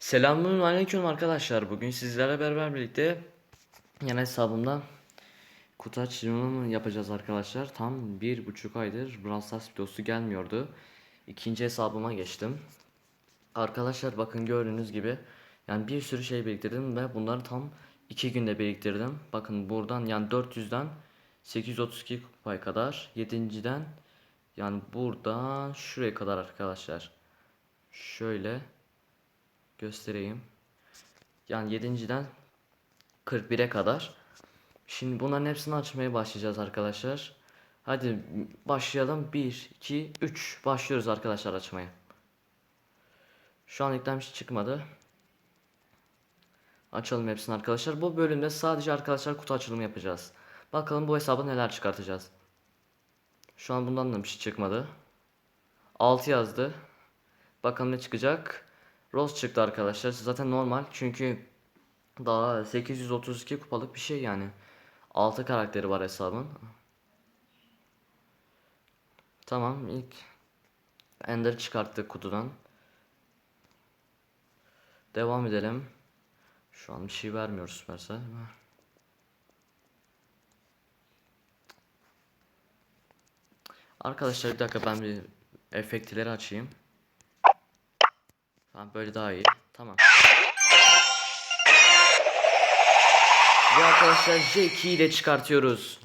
Selamun aleyküm arkadaşlar. Bugün sizlerle beraber birlikte yine hesabımda kutu açılımı yapacağız arkadaşlar. Tam bir buçuk aydır Brawl Stars videosu gelmiyordu. İkinci hesabıma geçtim. Arkadaşlar bakın gördüğünüz gibi yani bir sürü şey biriktirdim ve bunları tam iki günde biriktirdim. Bakın buradan yani 400'den 832 kupaya kadar 7.den yani buradan şuraya kadar arkadaşlar. Şöyle göstereyim. Yani 7.den 41'e kadar. Şimdi bunların hepsini açmaya başlayacağız arkadaşlar. Hadi başlayalım. 1, 2, 3. Başlıyoruz arkadaşlar açmaya. Şu an şey çıkmadı. Açalım hepsini arkadaşlar. Bu bölümde sadece arkadaşlar kutu açılımı yapacağız. Bakalım bu hesabı neler çıkartacağız. Şu an bundan da bir şey çıkmadı. 6 yazdı. Bakalım ne çıkacak. Rose çıktı arkadaşlar. Zaten normal çünkü daha 832 kupalık bir şey yani. 6 karakteri var hesabın. Tamam ilk Ender çıkarttık kutudan. Devam edelim. Şu an bir şey vermiyor Supercell. Arkadaşlar bir dakika ben bir efektleri açayım. Tamam böyle daha iyi. Tamam. Ve arkadaşlar J2 ile çıkartıyoruz.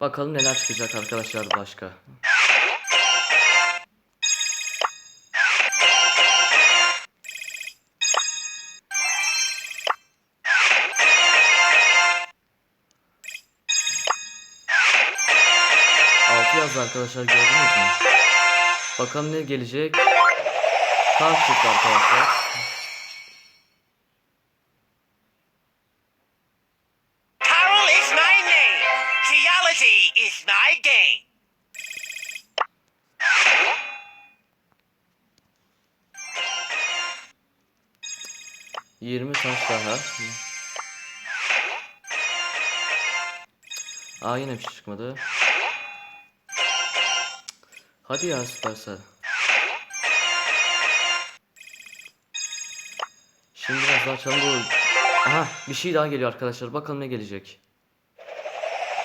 Bakalım neler çıkacak arkadaşlar başka. Yazdı arkadaşlar gördünüz mü? Bakalım ne gelecek. Kart çıktı arkadaşlar. Carol is my name. Geology is my game. Yirmi taş daha. Aa yine bir şey çıkmadı. Hadi ya Supercell. Şimdi biraz daha açalım bu. Aha bir şey daha geliyor arkadaşlar. Bakalım ne gelecek.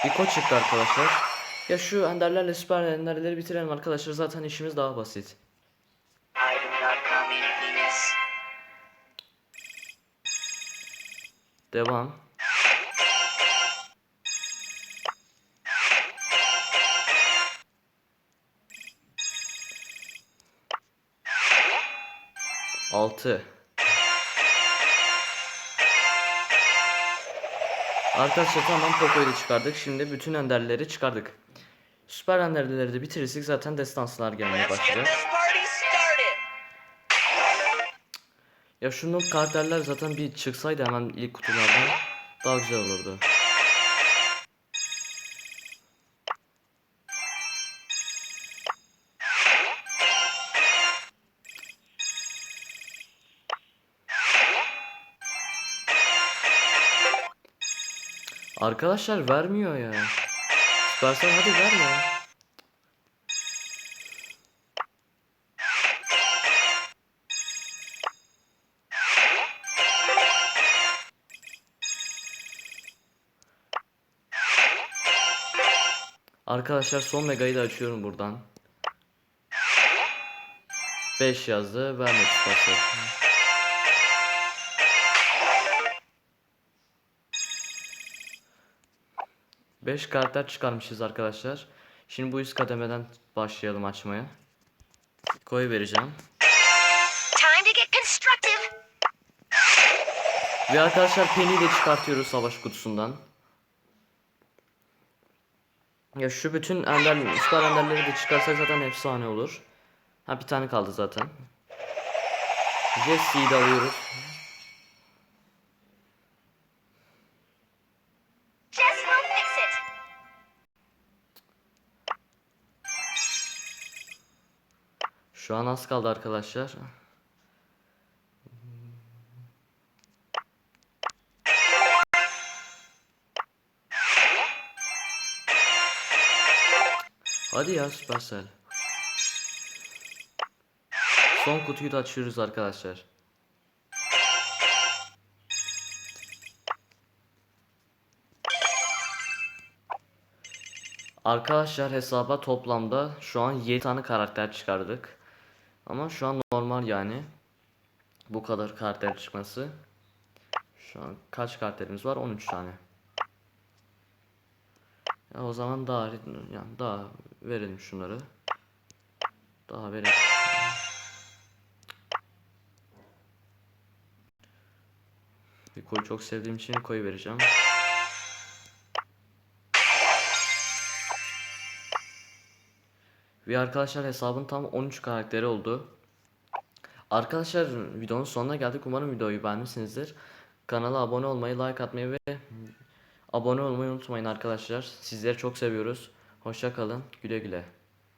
Bir koç çıktı arkadaşlar. Ya şu enderlerle süper enderleri bitirelim arkadaşlar. Zaten işimiz daha basit. Devam. Altı. Arkadaşlar tamam Poco'yu da çıkardık. Şimdi bütün enderleri çıkardık. Süper enderleri de bitirirsek zaten destanslar gelmeye started. Ya şunun karakterler zaten bir çıksaydı hemen ilk kutulardan daha güzel olurdu. Arkadaşlar vermiyor ya. Süpersen hadi ver ya. Arkadaşlar son megayı da açıyorum buradan. 5 yazdı. Vermek istersen. 5 karakter çıkarmışız arkadaşlar. Şimdi bu üst kademeden başlayalım açmaya. Koyu vereceğim. Ve arkadaşlar Penny'i de çıkartıyoruz savaş kutusundan. Ya şu bütün ender, star enderleri de çıkarsak zaten efsane olur. Ha bir tane kaldı zaten. Jesse'yi de alıyoruz. Şu an az kaldı arkadaşlar. Hadi ya Supercell. Son kutuyu da açıyoruz arkadaşlar. Arkadaşlar hesaba toplamda şu an 7 tane karakter çıkardık. Ama şu an normal yani. Bu kadar karakter çıkması. Şu an kaç karakterimiz var? 13 tane. Ya o zaman daha yani daha verelim şunları. Daha verelim. Bir koyu çok sevdiğim için koyu vereceğim. Ve arkadaşlar hesabın tam 13 karakteri oldu. Arkadaşlar videonun sonuna geldik. Umarım videoyu beğenmişsinizdir. Kanala abone olmayı, like atmayı ve abone olmayı unutmayın arkadaşlar. Sizleri çok seviyoruz. Hoşça kalın. Güle güle.